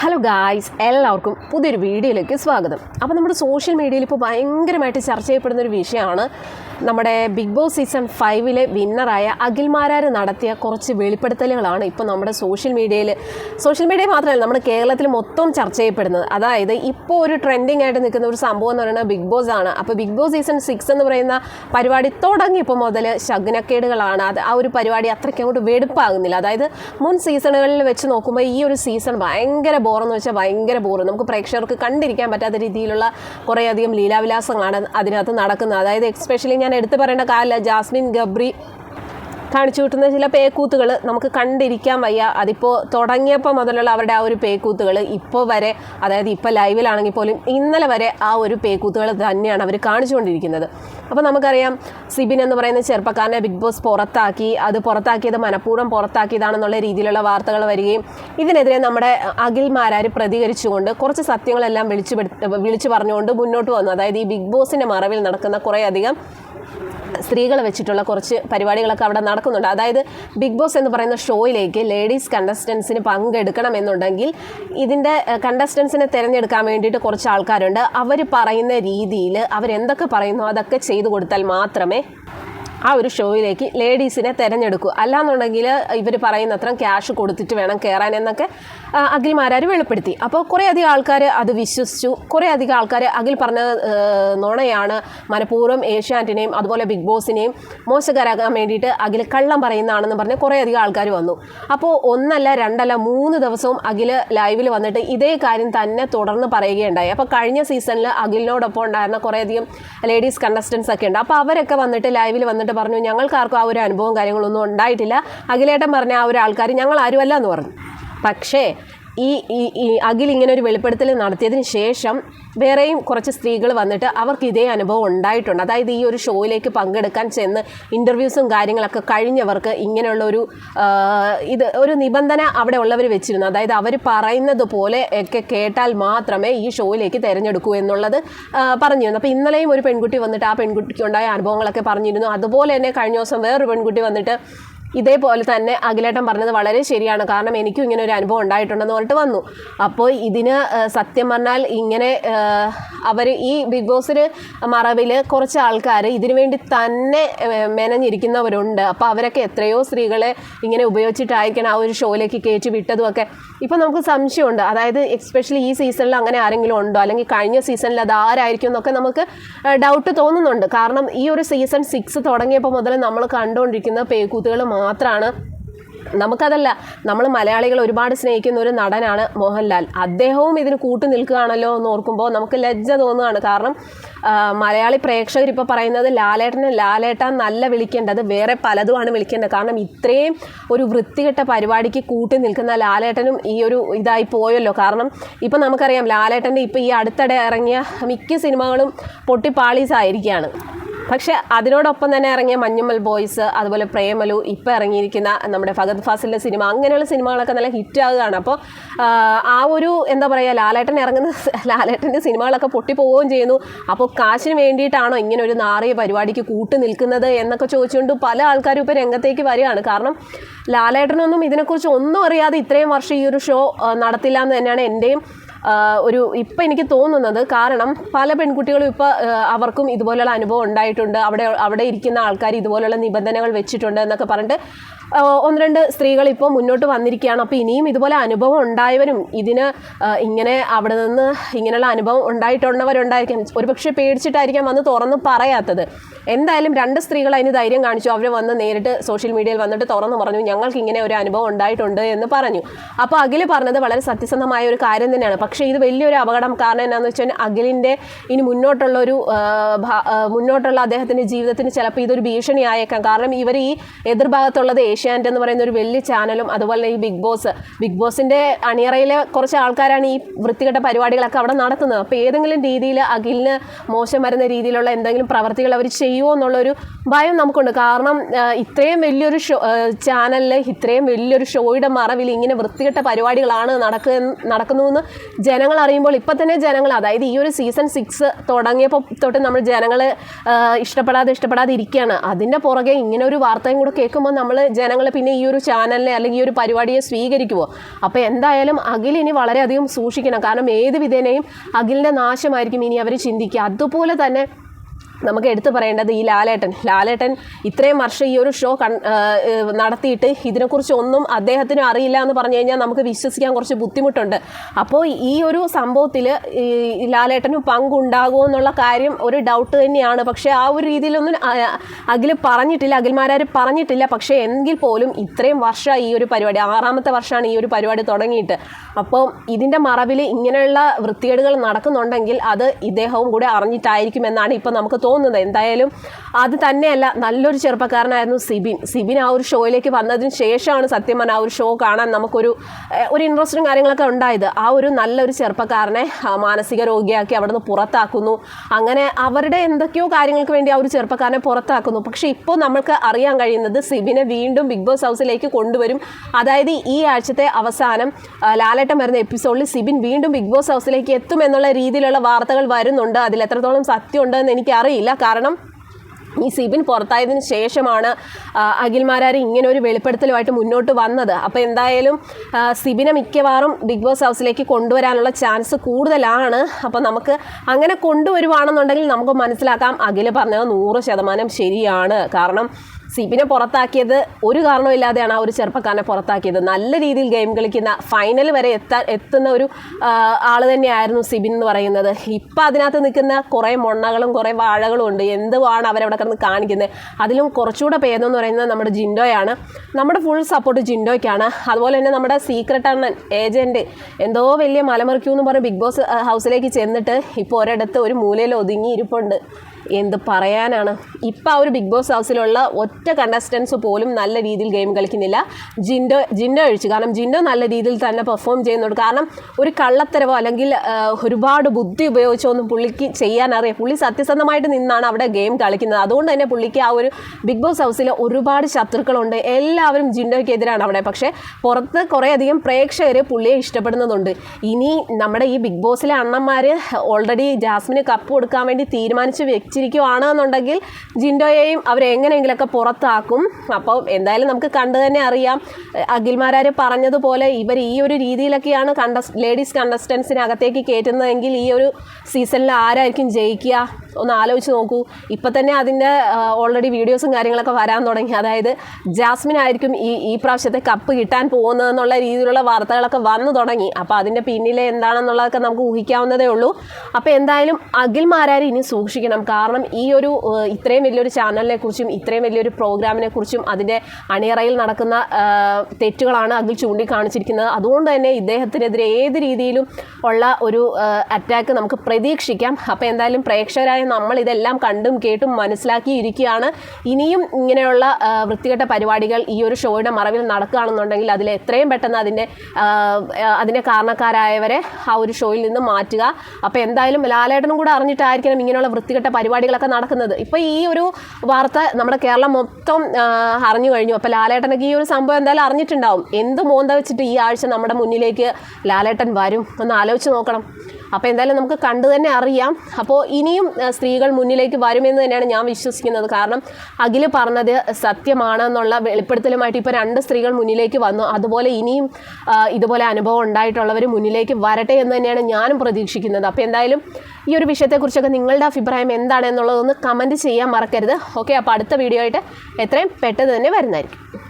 Hello guys എല്ലാവർക്കും പുതിയൊരു വീഡിയോയിലേക്ക് സ്വാഗതം. അപ്പോൾ നമ്മുടെ സോഷ്യൽ മീഡിയയിൽ ഇപ്പോൾ ഭയങ്കരമായിട്ട് ചർച്ച ചെയ്യപ്പെടുന്ന ഒരു വിഷയമാണ് നമ്മുടെ ബിഗ് ബോസ് സീസൺ ഫൈവിലെ വിന്നറായ അഖിൽമാരാർ നടത്തിയ കുറച്ച് വെളിപ്പെടുത്തലുകളാണ് ഇപ്പോൾ നമ്മുടെ സോഷ്യൽ മീഡിയയിൽ സോഷ്യൽ മീഡിയ മാത്രമല്ല നമ്മുടെ കേരളത്തിൽ മൊത്തം ചർച്ച ചെയ്യപ്പെടുന്നത്. അതായത് ഇപ്പോൾ ഒരു ട്രെൻഡിങ് ആയിട്ട് നിൽക്കുന്ന ഒരു സംഭവം എന്ന് പറയുന്നത് ബിഗ് ബോസ് ആണ്. അപ്പോൾ ബിഗ് ബോസ് സീസൺ സിക്സ് എന്ന് പറയുന്ന പരിപാടി തുടങ്ങിയപ്പോൾ മുതൽ ശകുനക്കേടുകളാണ്. അത് ആ ഒരു പരിപാടി അത്രയ്ക്ക് അങ്ങോട്ട് വെടുപ്പാകുന്നില്ല. അതായത് മുൻ സീസണുകളിൽ വെച്ച് നോക്കുമ്പോൾ ഈ ഒരു സീസൺ ഭയങ്കര ബോറെന്ന് വെച്ചാൽ ഭയങ്കര ബോറ് നമുക്ക് പ്രേക്ഷകർക്ക് കണ്ടിരിക്കാൻ പറ്റാത്ത രീതിയിലുള്ള കുറേയധികം ലീലാവിലാസങ്ങളാണ് അതിനകത്ത് നടക്കുന്നത്. അതായത് എക്സ്പെഷ്യലി ഞാൻ എടുത്തു പറയേണ്ട കാലില്ല. ജാസ്മിൻ ഗബ്രി കാണിച്ചു കിട്ടുന്ന ചില പേക്കൂത്തുകൾ നമുക്ക് കണ്ടിരിക്കാൻ വയ്യ. അതിപ്പോൾ തുടങ്ങിയപ്പോൾ മുതലുള്ള അവരുടെ ആ ഒരു പേക്കൂത്തുകൾ ഇപ്പോൾ വരെ അതായത് ഇപ്പോൾ ലൈവിലാണെങ്കിൽ പോലും ഇന്നലെ വരെ ആ ഒരു പേക്കൂത്തുകൾ തന്നെയാണ് അവർ കാണിച്ചുകൊണ്ടിരിക്കുന്നത്. അപ്പോൾ നമുക്കറിയാം സിബിൻ എന്ന് പറയുന്ന ചെറുപ്പക്കാരനെ ബിഗ് ബോസ് പുറത്താക്കി അത് പുറത്താക്കിയത് മനഃപൂർവം പുറത്താക്കിയതാണെന്നുള്ള രീതിയിലുള്ള വാർത്തകൾ വരികയും ഇതിനെതിരെ നമ്മുടെ അഖിൽമാരാർ പ്രതികരിച്ചുകൊണ്ട് കുറച്ച് സത്യങ്ങളെല്ലാം വിളിച്ചു വിളിച്ചു പറഞ്ഞുകൊണ്ട് മുന്നോട്ട് വന്നു. അതായത് ഈ ബിഗ് ബോസിന്റെ മറവിൽ നടക്കുന്ന കുറേയധികം സ്ത്രീകളെ വെച്ചിട്ടുള്ള കുറച്ച് പരിപാടികളൊക്കെ അവിടെ നടക്കുന്നുണ്ട്. അതായത് ബിഗ് ബോസ് എന്ന് പറയുന്ന ഷോയിലേക്ക് ലേഡീസ് കണ്ടസ്റ്റൻസിന് പങ്കെടുക്കണം എന്നുണ്ടെങ്കിൽ ഇതിന്റെ കണ്ടസ്റ്റൻസിനെ തിരഞ്ഞെടുക്കാൻ വേണ്ടിയിട്ട് കുറച്ച് ആൾക്കാരുണ്ട്. അവർ പറയുന്ന രീതിയിൽ അവരെന്തൊക്കെ പറയുന്നു അതൊക്കെ ചെയ്തു കൊടുത്താൽ മാത്രമേ ആ ഒരു ഷോയിലേക്ക് ലേഡീസിനെ തിരഞ്ഞെടുക്കൂ. അല്ലാന്നുണ്ടെങ്കിൽ ഇവർ പറയുന്നത്ര ക്യാഷ് കൊടുത്തിട്ട് വേണം കയറാൻ എന്നൊക്കെ അഖിൽമാരാർ വെളിപ്പെടുത്തി. അപ്പോൾ കുറേ അധികം ആൾക്കാർ അത് വിശ്വസിച്ചു. കുറേ അധികം ആൾക്കാർ അഖിൽ പറഞ്ഞ നോണയാണ് മനഃപൂർവം ഏഷ്യാനെറ്റിനെയും അതുപോലെ ബിഗ് ബോസിനെയും മോശക്കാരാക്കാൻ വേണ്ടിയിട്ട് അഖിൽ കള്ളം പറയുന്നതാണെന്ന് പറഞ്ഞ് കുറേ അധികം ആൾക്കാർ വന്നു. അപ്പോൾ ഒന്നല്ല രണ്ടല്ല മൂന്ന് ദിവസവും അഖിൽ ലൈവിൽ വന്നിട്ട് ഇതേ കാര്യം തന്നെ തുടർന്ന് പറയുകയുണ്ടായി. അപ്പോൾ കഴിഞ്ഞ സീസണിൽ അഖിലിനോടൊപ്പം ഉണ്ടായിരുന്ന കുറേയധികം ലേഡീസ് കണ്ടസ്റ്റൻസ് ഒക്കെ ഉണ്ട്. അപ്പോൾ അവരൊക്കെ വന്നിട്ട് ലൈവിൽ വന്നിട്ട് പറഞ്ഞു ഞങ്ങൾക്കാർക്കും ആ ഒരു അനുഭവം കാര്യങ്ങളൊന്നും ഉണ്ടായിട്ടില്ല. അഖിലേട്ടൻ പറഞ്ഞ ആ ഒരു ആൾക്കാർ ഞങ്ങൾ ആരുമല്ല എന്ന് പറഞ്ഞു. പക്ഷേ ഈ ഈ അഖിൽ ഇങ്ങനെ ഒരു വെളിപ്പെടുത്തൽ നടത്തിയതിന് ശേഷം വേറെയും കുറച്ച് സ്ത്രീകൾ വന്നിട്ട് അവർക്ക് ഇതേ അനുഭവം ഉണ്ടായിട്ടുണ്ട്. അതായത് ഈ ഒരു ഷോയിലേക്ക് പങ്കെടുക്കാൻ ചെന്ന് ഇന്റർവ്യൂസും കാര്യങ്ങളൊക്കെ കഴിഞ്ഞവർക്ക് ഇങ്ങനെയുള്ള ഒരു ഇത് ഒരു നിബന്ധന അവിടെ ഉള്ളവർ വെച്ചിരുന്നു. അതായത് അവർ പറയുന്നത് പോലെ ഒക്കെ കേട്ടാൽ മാത്രമേ ഈ ഷോയിലേക്ക് തിരഞ്ഞെടുക്കൂ എന്നുള്ളത് പറഞ്ഞിരുന്നു. അപ്പോൾ ഇന്നലെയും ഒരു പെൺകുട്ടി വന്നിട്ട് ആ പെൺകുട്ടിക്ക് ഉണ്ടായ അനുഭവങ്ങളൊക്കെ പറഞ്ഞിരുന്നു. അതുപോലെ തന്നെ കഴിഞ്ഞ ദിവസം വേറൊരു പെൺകുട്ടി വന്നിട്ട് ഇതേപോലെ തന്നെ അഖിലേട്ടൻ പറഞ്ഞത് വളരെ ശരിയാണ്. കാരണം എനിക്കും ഇങ്ങനെ ഒരു അനുഭവം ഉണ്ടായിട്ടുണ്ടെന്ന് പറഞ്ഞിട്ട് വന്നു. അപ്പോൾ ഇതിന് സത്യം പറഞ്ഞാൽ ഇങ്ങനെ അവർ ഈ ബിഗ് ബോസിന് മറവിൽ കുറച്ച് ആൾക്കാർ ഇതിനു വേണ്ടി തന്നെ മെനഞ്ഞിരിക്കുന്നവരുണ്ട്. അപ്പോൾ അവരൊക്കെ എത്രയോ സ്ത്രീകളെ ഇങ്ങനെ ഉപയോഗിച്ചിട്ടായിരിക്കണം ആ ഒരു ഷോയിലേക്ക് കയറ്റി വിട്ടതുമൊക്കെ. ഇപ്പോൾ നമുക്ക് സംശയമുണ്ട്. അതായത് എക്സ്പെഷ്യലി ഈ സീസണിൽ അങ്ങനെ ആരെങ്കിലും ഉണ്ടോ? അല്ലെങ്കിൽ കഴിഞ്ഞ സീസണിൽ അത് ആരായിരിക്കും എന്നൊക്കെ നമുക്ക് ഡൗട്ട് തോന്നുന്നുണ്ട്. കാരണം ഈ ഒരു സീസൺ സിക്സ് തുടങ്ങിയപ്പോൾ മുതൽ നമ്മൾ കണ്ടുകൊണ്ടിരിക്കുന്ന പേക്കൂത്തുകൾ മാത്രമാണ് നമുക്കതല്ല നമ്മൾ മലയാളികൾ ഒരുപാട് സ്നേഹിക്കുന്ന ഒരു നടനാണ് മോഹൻലാൽ. അദ്ദേഹവും ഇതിന് കൂട്ടു നിൽക്കുകയാണല്ലോ എന്ന് ഓർക്കുമ്പോൾ നമുക്ക് ലജ്ജ തോന്നുകയാണ്. കാരണം മലയാളി പ്രേക്ഷകർ ഇപ്പോൾ പറയുന്നത് ലാലേട്ടനെ ലാലേട്ട നല്ല വിളിക്കേണ്ടത് വേറെ പലതുമാണ് വിളിക്കേണ്ടത്. കാരണം ഇത്രയും ഒരു വൃത്തികെട്ട പരിപാടിക്ക് കൂട്ടി നിൽക്കുന്ന ലാലേട്ടനും ഈ ഒരു ഇതായി പോയല്ലോ. കാരണം ഇപ്പം നമുക്കറിയാം ലാലേട്ടന്റെ ഇപ്പോൾ ഈ അടുത്തിടെ ഇറങ്ങിയ മിക്ക സിനിമകളും പൊട്ടിപ്പാളീസായിരിക്കുകയാണ്. പക്ഷെ അതിനോടൊപ്പം തന്നെ ഇറങ്ങിയ മഞ്ഞുമ്മൽ ബോയ്സ് അതുപോലെ പ്രേമലു ഇപ്പോൾ ഇറങ്ങിയിരിക്കുന്ന നമ്മുടെ ഫഗത് ഫാസിലിന്റെ സിനിമ അങ്ങനെയുള്ള സിനിമകളൊക്കെ നല്ല ഹിറ്റ് ആകുകയാണ്. അപ്പോൾ ആ ഒരു എന്താ പറയുക ലാലേട്ടൻ ഇറങ്ങുന്ന ലാലേട്ടന്റെ സിനിമകളൊക്കെ പൊട്ടിപ്പോവുകയും ചെയ്യുന്നു. അപ്പോൾ കാശിന് വേണ്ടിയിട്ടാണോ ഇങ്ങനെ ഒരു നാറിയ പരിപാടിക്ക് കൂട്ടു നിൽക്കുന്നത് എന്നൊക്കെ ചോദിച്ചുകൊണ്ട് പല ആൾക്കാരും ഇപ്പോൾ രംഗത്തേക്ക് വരികയാണ്. കാരണം ലാലേട്ടനൊന്നും ഇതിനെക്കുറിച്ച് ഒന്നും അറിയാതെ ഇത്രയും വർഷം ഈ ഒരു ഷോ നടത്തില്ല എന്ന് തന്നെയാണ് എന്റെയും ഒരു ഇപ്പം എനിക്ക് തോന്നുന്നത് കാരണം പല പെൺകുട്ടികളും ഇപ്പോൾ അവർക്കും ഇതുപോലെയുള്ള അനുഭവം ഉണ്ടായിട്ടുണ്ട്. അവിടെ അവിടെ ഇരിക്കുന്ന ആൾക്കാർ ഇതുപോലെയുള്ള നിബന്ധനകൾ വെച്ചിട്ടുണ്ട് എന്നൊക്കെ പറഞ്ഞിട്ട് ഒന്ന് രണ്ട് സ്ത്രീകൾ ഇപ്പോൾ മുന്നോട്ട് വന്നിരിക്കുകയാണ്. അപ്പോൾ ഇനിയും ഇതുപോലെ അനുഭവം ഉണ്ടായവരും ഇതിന് ഇങ്ങനെ അവിടെ നിന്ന് ഇങ്ങനെയുള്ള അനുഭവം ഉണ്ടായിട്ടുള്ളവരുണ്ടായിരിക്കാം. ഒരുപക്ഷെ പേടിച്ചിട്ടായിരിക്കാം വന്ന് തുറന്ന് പറയാത്തത്. എന്തായാലും രണ്ട് സ്ത്രീകൾ അതിന് ധൈര്യം കാണിച്ചു. അവർ വന്ന് നേരിട്ട് സോഷ്യൽ മീഡിയയിൽ വന്നിട്ട് തുറന്ന് പറഞ്ഞു ഞങ്ങൾക്ക് ഇങ്ങനെ ഒരു അനുഭവം ഉണ്ടായിട്ടുണ്ട് എന്ന് പറഞ്ഞു. അപ്പോൾ അഖിൽ പറഞ്ഞത് വളരെ സത്യസന്ധമായ ഒരു കാര്യം തന്നെയാണ്. പക്ഷേ ഇത് വലിയൊരു അപകടം. കാരണം എന്താണെന്ന് വെച്ചാൽ അഖിലിന്റെ ഇനി മുന്നോട്ടുള്ള ഒരു മുന്നോട്ടുള്ള അദ്ദേഹത്തിന്റെ ജീവിതത്തിന് ചിലപ്പോൾ ഇതൊരു ഭീഷണി ആയേക്കാം കാരണം ഇവർ ഈ എതിർഭാഗത്തുള്ളത് ഏഷ്യാനെറ്റ് എന്ന് പറയുന്ന ഒരു വലിയ ചാനലും അതുപോലെ ഈ ബിഗ് ബോസ്. ബിഗ് ബോസിന്റെ അണിയറയിലെ കുറച്ച് ആൾക്കാരാണ് ഈ വൃത്തികെട്ട പരിപാടികളൊക്കെ അവിടെ നടത്തുന്നത്. അപ്പോൾ ഏതെങ്കിലും രീതിയിൽ അഖിലിന് മോശം വരുന്ന രീതിയിലുള്ള എന്തെങ്കിലും പ്രവർത്തികൾ അവർ ചെയ്യുമോ എന്നുള്ളൊരു ഭയം നമുക്കുണ്ട്. കാരണം ഇത്രയും വലിയൊരു ഷോ ചാനലിൽ ഇത്രയും വലിയൊരു ഷോയുടെ മറവിൽ ഇങ്ങനെ വൃത്തികെട്ട പരിപാടികളാണ് നടക്കുക നടക്കുന്നതെന്ന് ജനങ്ങൾ അറിയുമ്പോൾ ഇപ്പം തന്നെ ജനങ്ങൾ അതായത് ഈ ഒരു സീസൺ സിക്സ് തുടങ്ങിയപ്പോൾ തൊട്ട് നമ്മൾ ജനങ്ങൾ ഇഷ്ടപ്പെടാതെ ഇഷ്ടപ്പെടാതെ ഇരിക്കുകയാണ്. അതിന്റെ പുറകെ ഇങ്ങനെ ഒരു വാർത്തയും കൂടെ കേൾക്കുമ്പോൾ നമ്മൾ ജന ജനങ്ങൾ പിന്നെ ഈ ഒരു ചാനലിനെ അല്ലെങ്കിൽ ഈ ഒരു പരിപാടിയെ സ്വീകരിക്കുമോ അപ്പോൾ എന്തായാലും അഖിൽ ഇനി വളരെയധികം സൂക്ഷിക്കണം. കാരണം ഏത് വിധേനയും അഖിലിന്റെ നാശമായിരിക്കും ഇനി അവർ ചിന്തിക്കുക. അതുപോലെ തന്നെ നമുക്ക് എടുത്തു പറയേണ്ടത് ഈ ലാലേട്ടൻ. ലാലേട്ടൻ ഇത്രയും വർഷം ഈ ഒരു ഷോ നടത്തിയിട്ട് ഇതിനെക്കുറിച്ച് ഒന്നും അദ്ദേഹത്തിനും അറിയില്ല എന്ന് പറഞ്ഞു കഴിഞ്ഞാൽ നമുക്ക് വിശ്വസിക്കാൻ കുറച്ച് ബുദ്ധിമുട്ടുണ്ട്. അപ്പോൾ ഈ ഒരു സംഭവത്തിൽ ലാലേട്ടന് പങ്കുണ്ടാകുമോ എന്നുള്ള കാര്യം ഒരു ഡൗട്ട് തന്നെയാണ്. പക്ഷേ ആ ഒരു രീതിയിലൊന്നും അഖിൽ പറഞ്ഞിട്ടില്ല അഖിൽമാരാർ പറഞ്ഞിട്ടില്ല. പക്ഷേ എങ്കിൽ പോലും ഇത്രയും വർഷം ഈ ഒരു പരിപാടി ആറാമത്തെ വർഷമാണ് ഈ ഒരു പരിപാടി തുടങ്ങിയിട്ട്. അപ്പോൾ ഇതിന്റെ മറവിൽ ഇങ്ങനെയുള്ള വൃത്തികേടുകൾ നടക്കുന്നുണ്ടെങ്കിൽ അത് ഇദ്ദേഹവും കൂടെ അറിഞ്ഞിട്ടായിരിക്കും എന്നാണ് ഇപ്പോൾ നമുക്ക് തോന്നുന്നത്. എന്തായാലും അത് തന്നെയല്ല നല്ലൊരു ചെറുപ്പക്കാരനായിരുന്നു സിബിൻ. സിബിൻ ആ ഒരു ഷോയിലേക്ക് വന്നതിന് ശേഷമാണ് സത്യം പറഞ്ഞാൽ ആ ഒരു ഷോ കാണാൻ നമുക്കൊരു ഒരു ഇൻട്രസ്റ്റും കാര്യങ്ങളൊക്കെ ഉണ്ടായത്. ആ ഒരു നല്ലൊരു ചെറുപ്പക്കാരനെ മാനസിക രോഗിയാക്കി അവിടെ നിന്ന് പുറത്താക്കുന്നു. അങ്ങനെ അവരുടെ എന്തൊക്കെയോ കാര്യങ്ങൾക്ക് വേണ്ടി ആ ഒരു ചെറുപ്പക്കാരനെ പുറത്താക്കുന്നു. പക്ഷേ ഇപ്പോൾ നമ്മൾക്ക് അറിയാൻ കഴിയുന്നത് സിബിനെ വീണ്ടും ബിഗ് ബോസ് ഹൗസിലേക്ക് കൊണ്ടുവരും. അതായത് ഈ ആഴ്ചത്തെ അവസാനം ലാലേട്ടൻ വരുന്ന എപ്പിസോഡിൽ സിബിൻ വീണ്ടും ബിഗ് ബോസ് ഹൗസിലേക്ക് എത്തും എന്നുള്ള രീതിയിലുള്ള വാർത്തകൾ വരുന്നുണ്ട്. അതിൽ എത്രത്തോളം സത്യം ഉണ്ടെന്ന് എനിക്കറിയില്ല കാരണം ഈ സിബിൻ പുറത്തായതിനു ശേഷമാണ് അഖിൽമാരാർ ഇങ്ങനെ ഒരു വെളിപ്പെടുത്തലുമായിട്ട് മുന്നോട്ട് വന്നത്. അപ്പോൾ എന്തായാലും സിബിനെ മിക്കവാറും ബിഗ് ബോസ് ഹൗസിലേക്ക് കൊണ്ടുവരാനുള്ള ചാൻസ് കൂടുതലാണ്. അപ്പോൾ നമുക്ക് അങ്ങനെ കൊണ്ടുവരുവാണെന്നുണ്ടെങ്കിൽ നമുക്ക് മനസ്സിലാക്കാം. അഖിൽ പറഞ്ഞത് നൂറ് ശതമാനം ശരിയാണ്. കാരണം സിബിനെ പുറത്താക്കിയത് ഒരു കാരണമില്ലാതെയാണ് ആ ഒരു ചെറുപ്പക്കാരനെ പുറത്താക്കിയത്. നല്ല രീതിയിൽ ഗെയിം കളിക്കുന്ന ഫൈനൽ വരെ എത്താൻ എത്തുന്ന ഒരു ആൾ തന്നെയായിരുന്നു സിബിൻ എന്ന് പറയുന്നത്. ഇപ്പം അതിനകത്ത് നിൽക്കുന്ന കുറേ മൊണ്ണകളും കുറേ വാഴകളും ഉണ്ട്. എന്തുവാണ് അവരവിടെ കിടന്ന് കാണിക്കുന്നത്? അതിലും കുറച്ചുകൂടെ എന്ന് പറയുന്നത് നമ്മുടെ ജിൻഡോയാണ്. നമ്മുടെ ഫുൾ സപ്പോർട്ട് ജിൻഡോയ്ക്കാണ്. അതുപോലെ തന്നെ നമ്മുടെ സീക്രട്ട് അണ്ണൻ ഏജന്റ് എന്തോ വലിയ മലമറിക്കൂ എന്ന് പറഞ്ഞ് ബിഗ് ബോസ് ഹൗസിലേക്ക് ചെന്നിട്ട് ഇപ്പോൾ ഒരിടത്ത് ഒരു മൂലയിൽ ഒതുങ്ങി ഇരിപ്പുണ്ട്. എന്ത് പറയാനാണ്? ഇപ്പം ആ ഒരു ബിഗ് ബോസ് ഹൗസിലുള്ള ഒറ്റ കണ്ടസ്റ്റൻസ് പോലും നല്ല രീതിയിൽ ഗെയിം കളിക്കുന്നില്ല. ജിൻഡോ ജിൻഡോ ഒഴിച്ചു. കാരണം ജിൻഡോ നല്ല രീതിയിൽ തന്നെ പെർഫോം ചെയ്യുന്നുണ്ട്. കാരണം ഒരു കള്ളത്തരവോ അല്ലെങ്കിൽ ഒരുപാട് ബുദ്ധി ഉപയോഗിച്ചോ ഒന്നും പുള്ളിക്ക് ചെയ്യാൻ അറിയാം. പുള്ളി സത്യസന്ധമായിട്ട് നിന്നാണ് അവിടെ ഗെയിം കളിക്കുന്നത്. അതുകൊണ്ട് തന്നെ പുള്ളിക്ക് ആ ഒരു ബിഗ് ബോസ് ഹൗസിൽ ഒരുപാട് ശത്രുക്കളുണ്ട്. എല്ലാവരും ജിൻഡോയ്ക്കെതിരാണ് അവിടെ. പക്ഷേ പുറത്ത് കുറേയധികം പ്രേക്ഷകർ പുള്ളിയെ ഇഷ്ടപ്പെടുന്നതുണ്ട് ഇനി നമ്മുടെ ഈ ബിഗ് ബോസിലെ അണ്ണന്മാർ ഓൾറെഡി ജാസ്മിന് കപ്പ് കൊടുക്കാൻ വേണ്ടി തീരുമാനിച്ച് വെച്ചിരിക്കുവാണ് എന്നുണ്ടെങ്കിൽ ജിൻഡോയെയും അവരെങ്ങനെയെങ്കിലുമൊക്കെ പുറത്താക്കും. അപ്പം എന്തായാലും നമുക്ക് കണ്ടു തന്നെ അറിയാം. അഖിൽമാരാർ പറഞ്ഞതുപോലെ ഇവർ ഈ ഒരു രീതിയിലൊക്കെയാണ് കണ്ടസ് ലേഡീസ് കണ്ടസ്റ്റൻസിനകത്തേക്ക് കയറ്റുന്നതെങ്കിൽ ഈ ഒരു സീസണിൽ ആരായിരിക്കും ജയിക്കുക? ഒന്ന് ആലോചിച്ച് നോക്കൂ. ഇപ്പം തന്നെ അതിന്റെ ഓൾറെഡി വീഡിയോസും കാര്യങ്ങളൊക്കെ വരാൻ തുടങ്ങി. അതായത് ജാസ്മിൻ ആയിരിക്കും ഈ ഈ പ്രാവശ്യത്തെ കപ്പ് കിട്ടാൻ പോകുന്നതെന്നുള്ള രീതിയിലുള്ള വാർത്തകളൊക്കെ വന്നു തുടങ്ങി. അപ്പോൾ അതിന്റെ പിന്നിലെ എന്താണെന്നുള്ളതൊക്കെ നമുക്ക് ഊഹിക്കാവുന്നതേ ഉള്ളൂ. അപ്പോൾ എന്തായാലും അഖിൽമാരാർ ഇനി സൂക്ഷിക്കണം. കാരണം ഈ ഒരു ഇത്രയും വലിയൊരു ചാനലിനെ കുറിച്ചും ഇത്രയും വലിയൊരു പ്രോഗ്രാമിനെ കുറിച്ചും അതിന്റെ അണിയറയിൽ നടക്കുന്ന തെറ്റുകളാണ് അഖിൽ ചൂണ്ടിക്കാണിച്ചിരിക്കുന്നത്. അതുകൊണ്ട് തന്നെ ഇദ്ദേഹത്തിനെതിരെ ഏത് രീതിയിലും ഉള്ള ഒരു അറ്റാക്ക് നമുക്ക് പ്രതീക്ഷിക്കാം. അപ്പോൾ എന്തായാലും പ്രേക്ഷകരായ നമ്മൾ ഇതെല്ലാം കണ്ടും കേട്ടും മനസ്സിലാക്കിയിരിക്കുകയാണ്. ഇനിയും ഇങ്ങനെയുള്ള വൃത്തികെട്ട പരിപാടികൾ ഈ ഒരു ഷോയുടെ മറവിൽ നടക്കുകയാണെന്നുണ്ടെങ്കിൽ അതിൽ എത്രയും പെട്ടെന്ന് അതിന്റെ അതിന്റെ കാരണക്കാരായവരെ ആ ഒരു ഷോയിൽ നിന്ന് മാറ്റുക. അപ്പോൾ എന്തായാലും ലാലേട്ടനും കൂടെ അറിഞ്ഞിട്ടായിരിക്കണം ഇങ്ങനെയുള്ള വൃത്തികെട്ട പരിപാടികളൊക്കെ നടക്കുന്നത്. ഇപ്പോൾ ഈ ഒരു വാർത്ത നമ്മുടെ കേരളം മൊത്തം അറിഞ്ഞു കഴിഞ്ഞു. അപ്പോൾ ലാലേട്ടനൊക്കെ ഈ ഒരു സംഭവം എന്തായാലും അറിഞ്ഞിട്ടുണ്ടാവും. എന്ത് മോന്ത വെച്ചിട്ട് ഈ ആഴ്ച നമ്മുടെ മുന്നിലേക്ക് ലാലേട്ടൻ വരും? ഒന്ന് ആലോചിച്ച് നോക്കണം. അപ്പോൾ എന്തായാലും നമുക്ക് കണ്ടു തന്നെ അറിയാം. അപ്പോൾ ഇനിയും സ്ത്രീകൾ മുന്നിലേക്ക് വരുമെന്ന് തന്നെയാണ് ഞാൻ വിശ്വസിക്കുന്നത്. കാരണം അഖിൽ പറഞ്ഞത് സത്യമാണ് എന്നുള്ള വെളിപ്പെടുത്തലുമായിട്ട് ഇപ്പോൾ രണ്ട് സ്ത്രീകൾ മുന്നിലേക്ക് വന്നു. അതുപോലെ ഇനിയും ഇതുപോലെ അനുഭവം ഉണ്ടായിട്ടുള്ളവർ മുന്നിലേക്ക് വരട്ടെ എന്ന് തന്നെയാണ് ഞാനും പ്രതീക്ഷിക്കുന്നത്. അപ്പോൾ എന്തായാലും ഈ ഒരു വിഷയത്തെക്കുറിച്ചൊക്കെ നിങ്ങളുടെ അഭിപ്രായം എന്താണെന്നുള്ളതൊന്ന് കമന്റ് ചെയ്യാൻ മറക്കരുത്. ഓക്കെ അപ്പോൾ അടുത്ത വീഡിയോ ആയിട്ട് എത്രയും പെട്ടെന്ന് തന്നെ വരുന്നതായിരിക്കും.